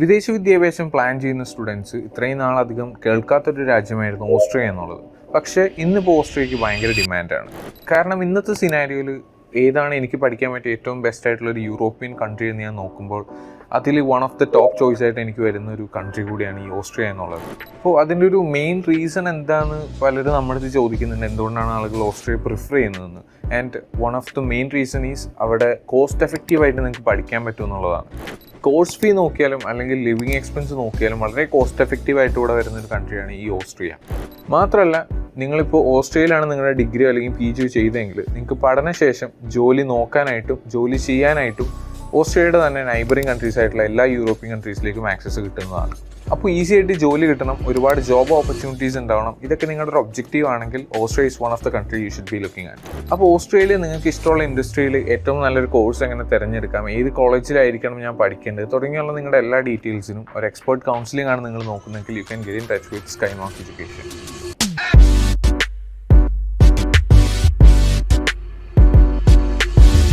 വിദേശ വിദ്യാഭ്യാസം പ്ലാൻ ചെയ്യുന്ന സ്റ്റുഡൻസ് ഇത്രയും നാളധികം കേൾക്കാത്തൊരു രാജ്യമായിരുന്നു ഓസ്ട്രിയ എന്നുള്ളത്. പക്ഷേ ഇന്നിപ്പോൾ ഓസ്ട്രിയക്ക് ഭയങ്കര ഡിമാൻഡാണ് കാരണം ഇന്നത്തെ സിനാരിയോയിൽ ഏതാണ് എനിക്ക് പഠിക്കാൻ പറ്റിയ ഏറ്റവും ബെസ്റ്റ് ആയിട്ടുള്ള ഒരു യൂറോപ്യൻ കൺട്രി എന്ന് ഞാൻ നോക്കുമ്പോൾ അതിൽ one of the top choice ആയിട്ട് എനിക്ക് വരുന്ന ഒരു കൺട്രി കൂടിയാണ് ഈ ഓസ്ട്രിയ എന്നുള്ളത്. അപ്പോൾ അതിന്റെ ഒരു മെയിൻ റീസൺ എന്താണെന്ന് പലരും നമ്മളടുത്ത് ചോദിക്കുന്നുണ്ട്. എന്തുകൊണ്ടാണ് ആളുകൾ ഓസ്ട്രിയ പ്രിഫർ ചെയ്യുന്നതെന്ന്? And one of the main reason is അവിടെ കോസ്റ്റ് എഫക്റ്റീവായിട്ട് നിങ്ങൾക്ക് പഠിക്കാൻ പറ്റും എന്നുള്ളതാണ്. കോഴ്സ് ഫീ നോക്കിയാലും അല്ലെങ്കിൽ ലിവിങ് എക്സ്പെൻസ് നോക്കിയാലും വളരെ കോസ്റ്റ് എഫക്റ്റീവ് ആയിട്ട് ഇവിടെ വരുന്ന ഒരു കൺട്രിയാണ് ഈ ഓസ്ട്രിയ. മാത്രമല്ല നിങ്ങളിപ്പോൾ ഓസ്ട്രേലിയയിലാണ് നിങ്ങളുടെ ഡിഗ്രി അല്ലെങ്കിൽ പി ജി ചെയ്തെങ്കിൽ നിങ്ങൾക്ക് പഠനശേഷം ജോലി നോക്കാനായിട്ടും ജോലി ചെയ്യാനായിട്ടും ഓസ്ട്രിയയുടെ തന്നെ നൈബറിങ് കൺട്രീസ് ആയിട്ടുള്ള എല്ലാ യൂറോപ്യൻ കൺട്രീസിലേക്കും ആക്സസ് കിട്ടുന്നതാണ്. അപ്പോൾ ഈസി ആയിട്ട് ജോലി കിട്ടണം ഒരുപാട് ജോബ് ഓപ്പർച്യൂണിറ്റീസ് ഉണ്ടാവണം. ഇതൊക്കെ നിങ്ങളുടെ ഒരു ഒബ്ജക്റ്റീവ് ആണെങ്കിൽ Australia is one of the country you should be looking at അപ്പോൾ ഓസ്ട്രേലിയ നിങ്ങൾക്ക് ഇഷ്ടമുള്ള ഇൻഡസ്ട്രിയിൽ ഏറ്റവും നല്ലൊരു കോഴ്സ് എങ്ങനെ തിരഞ്ഞെടുക്കാം ഏത് കോളേജിലായിരിക്കണം ഞാൻ പഠിക്കേണ്ടത് തുടങ്ങിയുള്ള നിങ്ങളുടെ എല്ലാ ഡീറ്റെയിൽസിനും ഒരു എക്സ്പേർട്ട് കൗൺസിലിംഗ് ആണ് നിങ്ങൾ നോക്കുന്നതെങ്കിൽ you can get in touch with Sky Mark Education